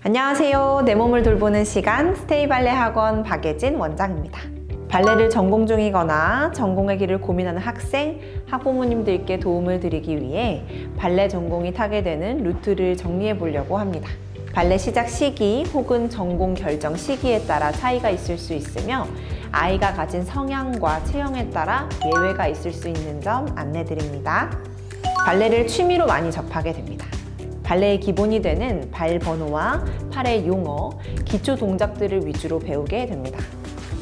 안녕하세요. 내 몸을 돌보는 시간 스테이 발레 학원 박예진 원장입니다. 발레를 전공 중이거나 전공의 길을 고민하는 학생, 학부모님들께 도움을 드리기 위해 발레 전공이 타게 되는 루트를 정리해 보려고 합니다. 발레 시작 시기 혹은 전공 결정 시기에 따라 차이가 있을 수 있으며 아이가 가진 성향과 체형에 따라 예외가 있을 수 있는 점 안내 드립니다. 발레를 취미로 많이 접하게 됩니다. 발레의 기본이 되는 발 번호와 팔의 용어, 기초 동작들을 위주로 배우게 됩니다.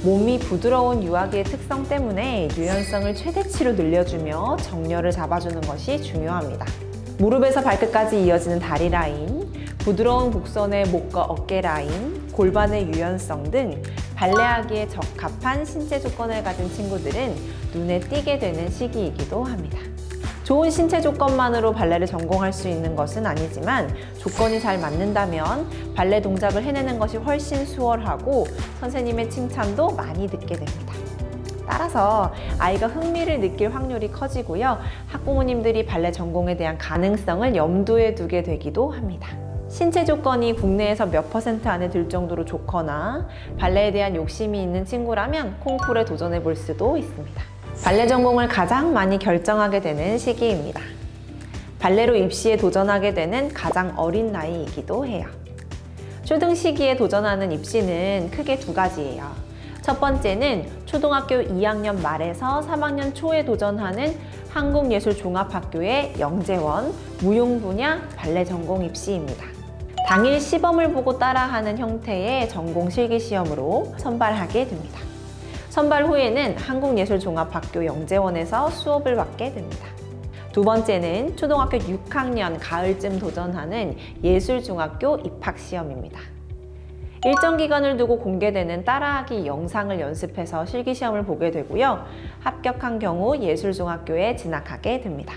몸이 부드러운 유아기의 특성 때문에 유연성을 최대치로 늘려주며 정렬을 잡아주는 것이 중요합니다. 무릎에서 발끝까지 이어지는 다리 라인, 부드러운 곡선의 목과 어깨 라인, 골반의 유연성 등 발레하기에 적합한 신체 조건을 가진 친구들은 눈에 띄게 되는 시기이기도 합니다. 좋은 신체 조건만으로 발레를 전공할 수 있는 것은 아니지만 조건이 잘 맞는다면 발레 동작을 해내는 것이 훨씬 수월하고 선생님의 칭찬도 많이 듣게 됩니다. 따라서 아이가 흥미를 느낄 확률이 커지고요. 학부모님들이 발레 전공에 대한 가능성을 염두에 두게 되기도 합니다. 신체 조건이 국내에서 몇 퍼센트 안에 들 정도로 좋거나 발레에 대한 욕심이 있는 친구라면 콩쿠르에 도전해 볼 수도 있습니다. 발레 전공을 가장 많이 결정하게 되는 시기입니다. 발레로 입시에 도전하게 되는 가장 어린 나이이기도 해요. 초등 시기에 도전하는 입시는 크게 두 가지예요. 첫 번째는 초등학교 2학년 말에서 3학년 초에 도전하는 한국예술종합학교의 영재원 무용 분야 발레 전공 입시입니다. 당일 시범을 보고 따라하는 형태의 전공 실기 시험으로 선발하게 됩니다. 선발 후에는 한국예술종합학교 영재원에서 수업을 받게 됩니다. 두 번째는 초등학교 6학년 가을쯤 도전하는 예술중학교 입학시험입니다. 일정 기간을 두고 공개되는 따라하기 영상을 연습해서 실기시험을 보게 되고요. 합격한 경우 예술중학교에 진학하게 됩니다.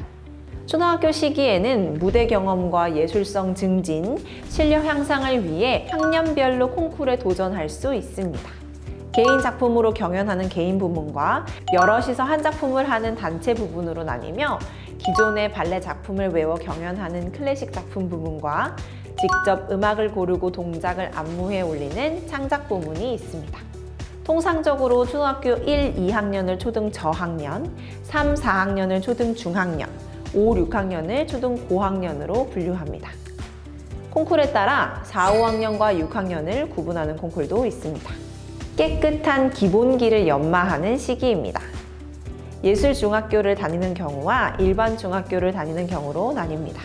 초등학교 시기에는 무대 경험과 예술성 증진, 실력 향상을 위해 학년별로 콩쿠르에 도전할 수 있습니다. 개인 작품으로 경연하는 개인 부문과 여럿이서 한 작품을 하는 단체 부분으로 나뉘며 기존의 발레 작품을 외워 경연하는 클래식 작품 부문과 직접 음악을 고르고 동작을 안무해 올리는 창작 부문이 있습니다. 통상적으로 초등학교 1, 2학년을 초등 저학년, 3, 4학년을 초등 중학년, 5, 6학년을 초등 고학년으로 분류합니다. 콩쿨에 따라 4, 5학년과 6학년을 구분하는 콩쿨도 있습니다. 깨끗한 기본기를 연마하는 시기입니다. 예술중학교를 다니는 경우와 일반 중학교를 다니는 경우로 나뉩니다.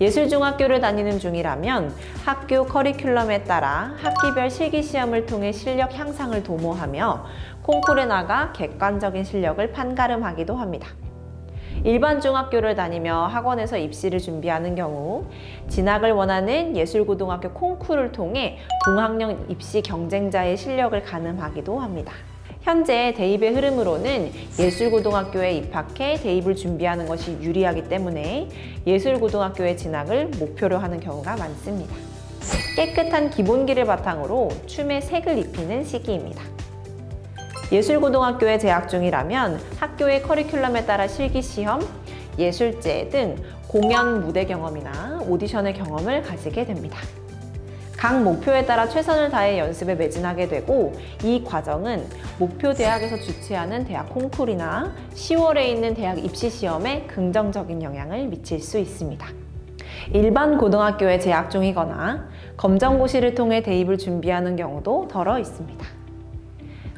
예술중학교를 다니는 중이라면 학교 커리큘럼에 따라 학기별 실기시험을 통해 실력 향상을 도모하며 콩쿨에 나가 객관적인 실력을 판가름하기도 합니다. 일반 중학교를 다니며 학원에서 입시를 준비하는 경우 진학을 원하는 예술고등학교 콩쿠르를 통해 동학년 입시 경쟁자의 실력을 가늠하기도 합니다. 현재 대입의 흐름으로는 예술고등학교에 입학해 대입을 준비하는 것이 유리하기 때문에 예술고등학교에 진학을 목표로 하는 경우가 많습니다. 깨끗한 기본기를 바탕으로 춤에 색을 입히는 시기입니다. 예술고등학교에 재학 중이라면 학교의 커리큘럼에 따라 실기시험, 예술제 등 공연 무대 경험이나 오디션의 경험을 가지게 됩니다. 각 목표에 따라 최선을 다해 연습에 매진하게 되고 이 과정은 목표 대학에서 주최하는 대학 콩쿨이나 10월에 있는 대학 입시 시험에 긍정적인 영향을 미칠 수 있습니다. 일반 고등학교에 재학 중이거나 검정고시를 통해 대입을 준비하는 경우도 덜어 있습니다.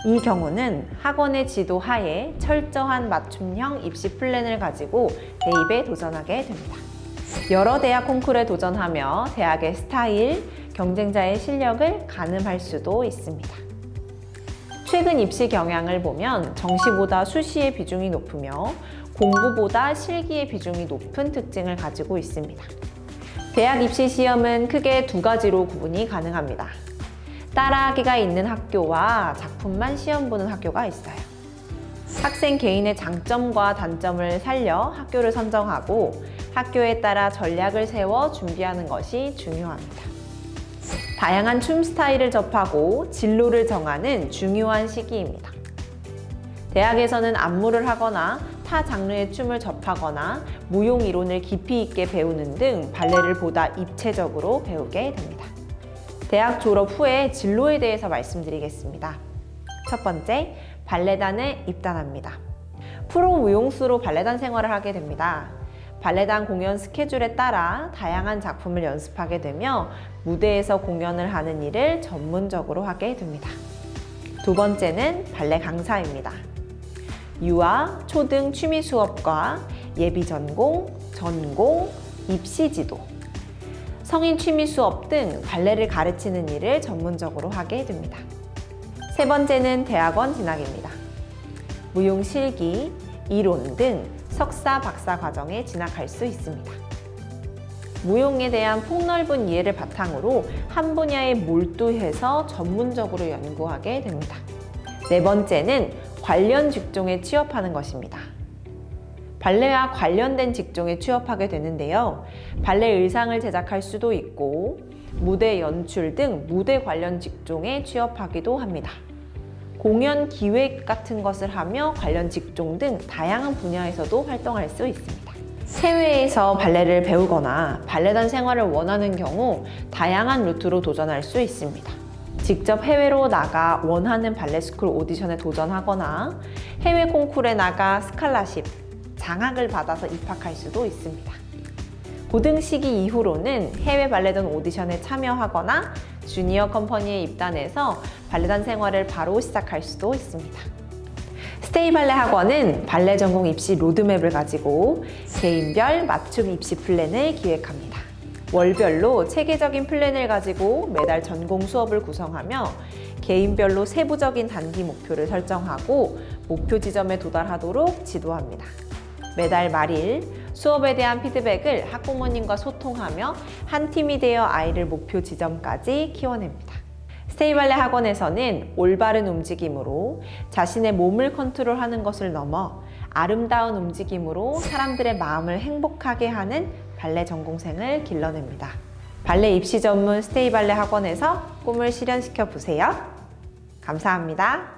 이 경우는 학원의 지도 하에 철저한 맞춤형 입시 플랜을 가지고 대입에 도전하게 됩니다. 여러 대학 콩쿨에 도전하며 대학의 스타일, 경쟁자의 실력을 가늠할 수도 있습니다. 최근 입시 경향을 보면 정시보다 수시의 비중이 높으며 공부보다 실기의 비중이 높은 특징을 가지고 있습니다. 대학 입시 시험은 크게 두 가지로 구분이 가능합니다. 따라하기가 있는 학교와 작품만 시험 보는 학교가 있어요. 학생 개인의 장점과 단점을 살려 학교를 선정하고 학교에 따라 전략을 세워 준비하는 것이 중요합니다. 다양한 춤 스타일을 접하고 진로를 정하는 중요한 시기입니다. 대학에서는 안무를 하거나 타 장르의 춤을 접하거나 무용 이론을 깊이 있게 배우는 등 발레를 보다 입체적으로 배우게 됩니다. 대학 졸업 후에 진로에 대해서 말씀드리겠습니다. 첫 번째, 발레단에 입단합니다. 프로 무용수로 발레단 생활을 하게 됩니다. 발레단 공연 스케줄에 따라 다양한 작품을 연습하게 되며 무대에서 공연을 하는 일을 전문적으로 하게 됩니다. 두 번째는 발레 강사입니다. 유아, 초등 취미 수업과 예비 전공, 전공, 입시 지도, 성인 취미 수업 등 발레를 가르치는 일을 전문적으로 하게 됩니다. 세 번째는 대학원 진학입니다. 무용 실기, 이론 등 석사, 박사 과정에 진학할 수 있습니다. 무용에 대한 폭넓은 이해를 바탕으로 한 분야에 몰두해서 전문적으로 연구하게 됩니다. 네 번째는 관련 직종에 취업하는 것입니다. 발레와 관련된 직종에 취업하게 되는데요. 발레 의상을 제작할 수도 있고, 무대 연출 등 무대 관련 직종에 취업하기도 합니다. 공연 기획 같은 것을 하며 관련 직종 등 다양한 분야에서도 활동할 수 있습니다. 해외에서 발레를 배우거나 발레단 생활을 원하는 경우 다양한 루트로 도전할 수 있습니다. 직접 해외로 나가 원하는 발레 스쿨 오디션에 도전하거나 해외 콩쿨에 나가 스칼라십, 장학을 받아서 입학할 수도 있습니다. 고등 시기 이후로는 해외 발레단 오디션에 참여하거나 주니어 컴퍼니에 입단해서 발레단 생활을 바로 시작할 수도 있습니다. 스테이 발레 학원은 발레 전공 입시 로드맵을 가지고 개인별 맞춤 입시 플랜을 기획합니다. 월별로 체계적인 플랜을 가지고 매달 전공 수업을 구성하며 개인별로 세부적인 단기 목표를 설정하고 목표 지점에 도달하도록 지도합니다. 매달 말일 수업에 대한 피드백을 학부모님과 소통하며 한 팀이 되어 아이를 목표 지점까지 키워냅니다. 스테이발레 학원에서는 올바른 움직임으로 자신의 몸을 컨트롤하는 것을 넘어 아름다운 움직임으로 사람들의 마음을 행복하게 하는 발레 전공생을 길러냅니다. 발레 입시 전문 스테이발레 학원에서 꿈을 실현시켜 보세요. 감사합니다.